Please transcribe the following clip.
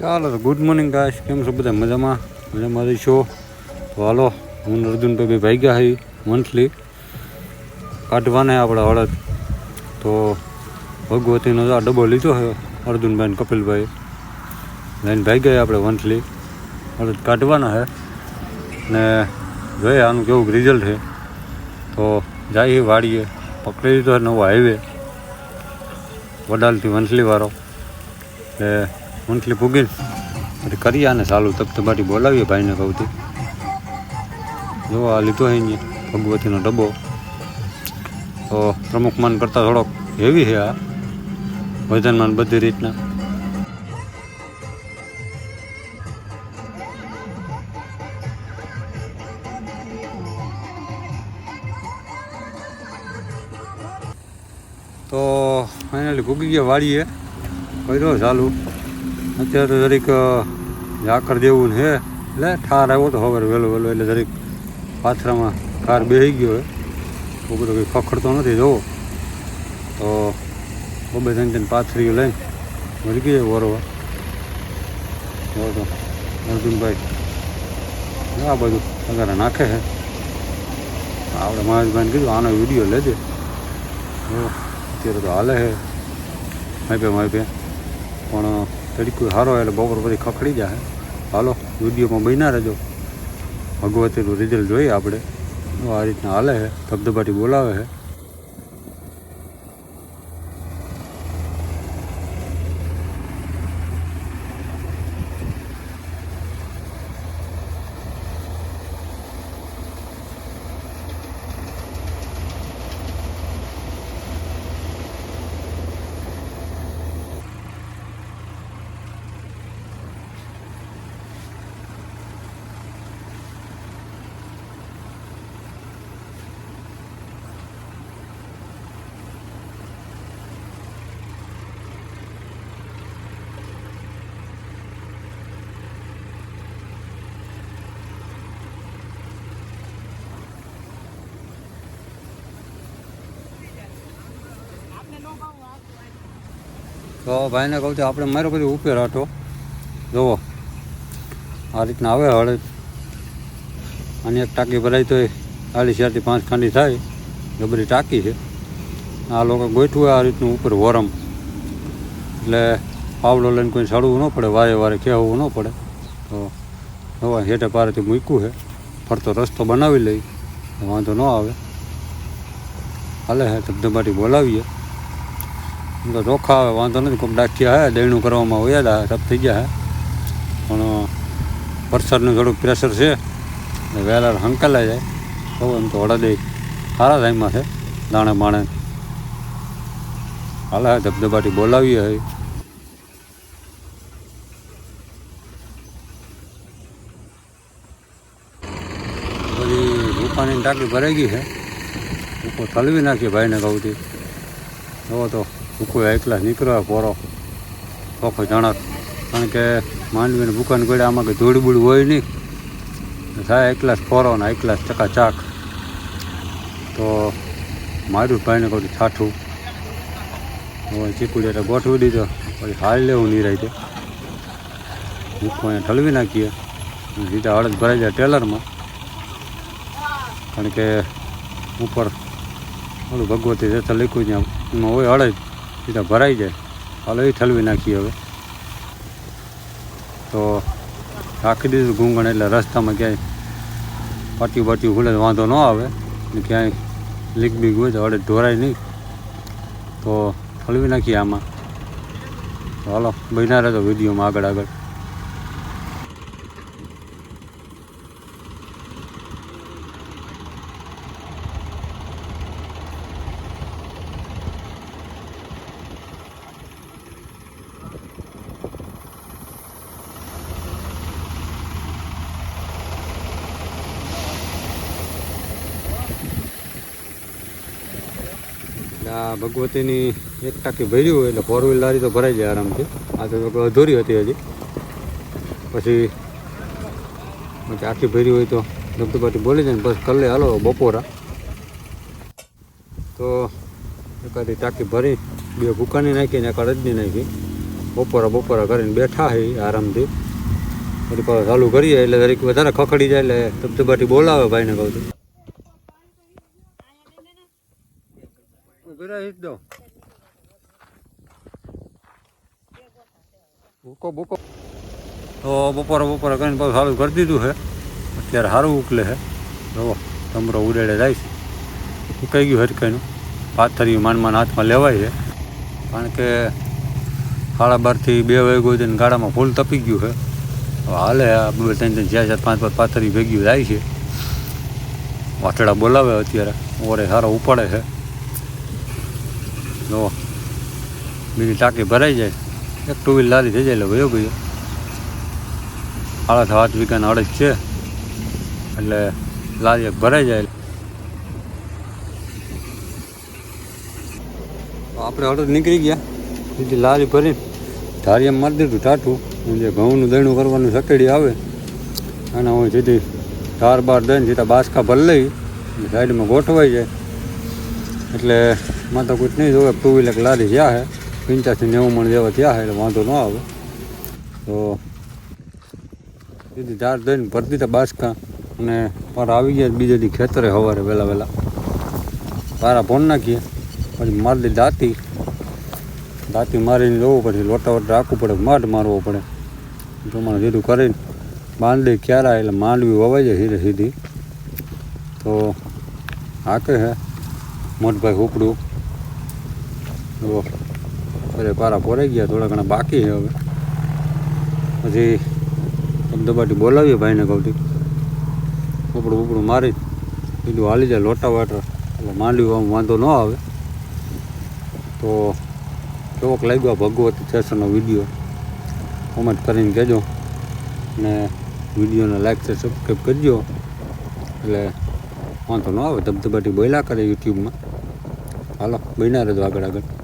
ચાલો તો good morning guys કેમ છો બધા? મજામાં? મજામાં રહીશો? તો હાલો, હું અર્જુનભાઈ બે ભાઈ ગયા હઈ મંથલી કાઢવાના હે આપણે હળદ. તો ભગવતીનો આ ડબ્બો લીધો છે અર્જુનભાઈ કપિલભાઈ. લઈને ભાઈ ગયા આપણે મંથલી હળદ કાઢવાના છે ને જોઈએ આનું કેવું રિઝલ્ટ છે તો જઈએ વાડીએ. પકડી લીધો નવો હાઈવે વડાલથી મંથલીવાળો એટલે મંથલી પછી કરીએ આને ચાલુ તપતબાટી બોલાવીએ ભાઈને કહુંથી જો આ લીધો છે અહીંયા ભગવતીનો ડબ્બો. તો પ્રમુખ માન કરતાં થોડોક હેવી છે આ વજનમાં ને બધી રીતના. તો ફાઇનલી ભૂગી ગયા વાળીએ. કર્યો ચાલુ. અત્યારે જરીક ઝાકર જેવું છે એટલે ઠાર આવ્યો તો હવે વહેલો વહેલો, એટલે જરીક પાથરામાં કાર બેસી ગયો હોય બહુ બધો કંઈ ખખડતો નથી જોવો તો બબે ત્રણ ત્રણ પાથરીઓ લઈને મળી ગઈ વરવા. તો અર્જુનભાઈ, આ બધું અગારે નાખે છે આપણે મહેશભાઈને કીધું, આનો વીડિયો લેજે. અત્યારે તો હાલે છે માપે માપે. પણ તરીકો સારો એટલે બપોર પછી ખખડી જાય હાલો, વિડીયોમાં બન્યા રહેજો. ભગવતીનું રિઝલ્ટ જોઈએ આપણે. આ રીતના હાલે છે ધબધબાટી બોલાવે છે તો ભાઈને કહું છું, આપણે મારો બધું ઉપેર હતો. જુઓ આ રીતના આવે હળદ અને એક ટાંકી ભરાય તો ચાલીસ ચારથી પાંચ ખાંડી થાય. ગબરી ટાંકી છે. આ લોકો ગોઠવું આ રીતનું ઉપર વોરમ. એટલે પાવડો લઈને કોઈ સડવું ન પડે, વારે વારે કહેવું ન પડે. તો હવે હેઠે પારેથી મૂક્યું છે. ફરતો રસ્તો બનાવી લઈ. વાંધો ન આવે. હાલે હે, ધબધબાટી બોલાવીએ. તો ચોખ્ખા આવે, વાંધો નથી કોઈક ડાકિયા હે દેણું કરવામાં વયા ટપ થઈ ગયા હે. પણ વરસાદનું થોડુંક પ્રેશર છે વહેલા હંકાલા જાય. તો એમ તો હળદે સારા ટાઈમમાં છે, દાણે માણે હાલે હે, ધબધબાટી બોલાવીએ હે. બધી રૂપાની ટાંકી ભરાઈ ગઈ છે. ઉપર થલવી નાખીએ ભાઈને કહું તો. ભૂકો એકલા નીકળ્યો પોરો. ચોખ્ખો જણક. કારણ કે માંડવીને ભૂકાને ગળે આમાં કંઈ ધૂળબૂળ હોય નહીં. થાય એકલા જ પોરો ને એકલા જ ચકાચાક તો મારું ભાઈને કહું છાઠું. હવે ચીકુડી એટલે ગોઠવી દીધો. પછી હાલ લેવું નહીં રહી ભૂખો અહીંયા ઠલવી નાખીએ. સીધા હળદ ભરાઈ જાય ટેલરમાં. કારણ કે ઉપર ઓલું ભગવતી જતા લખ્યું ત્યાં હોય હળદ. સીધા ભરાઈ જાય. હાલો, એ ઠલવી નાખીએ હવે. તો રાખી દીધું ઘૂંઘણ એટલે રસ્તામાં ક્યાંય પાટિયું બાટી ખુલે વાંધો ન આવે. ને ક્યાંય લીક બીક હોય તો અડે ઢોરાય નહીં. તો ઠલવી નાખીએ આમાં. તો હાલો, બન્યા રહેતો વિડીયોમાં આગળ આગળ. આ ભગવતીની એક ટાંકી ભરી હોય એટલે ફોર વ્હીલ લારી તો ભરાઈ જાય આરામથી. આ તો અધૂરી હતી હજી. પછી પછી આખી ભરી હોય તો ધબધબાટી બોલી જાય ને બસ કલ્લે હાલો બપોરા. તો એકાદી ટાંકી ભરી, બે ભૂકાની નાખી ને એક અડદની નાખી. બપોરા બપોરા કરીને બેઠા છે આરામથી. પાછું ચાલુ કરીએ એટલે દરેક વધારે ખખડી જાય એટલે ધબધબાટી બોલાવે ભાઈને કહું છું. દો ભૂકો ભૂકો. તો બપોરે બપોરે કરીને પાછું સારું કરી દીધું છે. અત્યારે સારું ઉકલે છે. જુઓ તમરો ઉડેડે જાય છે. ઉકાઈ ગયું હરકાઈનું પાથરી માન માન હાથમાં લેવાય છે. કારણ કે સાડા બારથી બે વાગ્યો છે ગાડામાં ફૂલ તપી ગયું છે. હાલે બે, ત્રણ ત્રણ, ચાર ચાર, પાંચ પાંચ પાથરી ભેગ્યું જાય છે. વાટડા બોલાવે અત્યારે. ઓરે સારો ઉપાડે છે. જો બીજી ટાંકી ભરાઈ જાય. એક ટુ વ્હીલ લારી થઈ જાય એટલે વયો ગયો. આડત હાથ વીઘાના અડદ છે. એટલે લારી ભરાઈ જાય આપણે અડદ નીકળી ગયા. બીજી લારી ભરી ધારીએ મારી દીધું ટાટું જે ઘઉંનું દહીણું કરવાનું સકેડી આવે અને હું સીધી ધાર બાર દઈને સીધા બાસકા ભરી લઈ સાઈડમાં ગોઠવાઈ જાય. એટલે માથા કુછ નહીં જોવે ટુ વ્હીલર લારી જ્યાં હે પંચ્યાસી નેવું મણ જેવા થયા હે એટલે વાંધો ન આવે. તો સીધી ધાર દઈને ભરતી હતા બાસકા અને પારા આવી ગયા બીજે દી ખેતરે સવારે વહેલા વહેલા. પારા ફોન નાખીએ, પછી મારી દઈ દાંતી. દાંતી મારીને જોવું પછી લોટા વોટા રાખવું પડે માઢ મારવો પડે. પ્રમાણે સીધું કરીને બાંધી ક્યારા એટલે માંડવી વવાઈ જાય સીધે સીધી. તો હાકે હે મોટભાઈ હુકડું. જો, અરે પારા પોરાઈ ગયા, થોડા ઘણા બાકી હવે. પછી ધબધબાટી બોલાવીએ ભાઈને કહું ઉપડું ઉપડું મારી. બીજું હાલી જાય લોટા વાટર. એટલે માંડવી આમ વાંધો ન આવે. તો કેવોક લાગ્યો ભગવતી સ્ટેશનનો વીડિયો. કોમેન્ટ કરીને કહેજો. અને વિડીયોને લાઈક છે સબસ્ક્રાઈબ કરજો. એટલે વાંધો ન આવે, ધબધબાટી બોલ્યા કરે યુટ્યુબમાં. બન્યા રહેજો આગળ આગળ.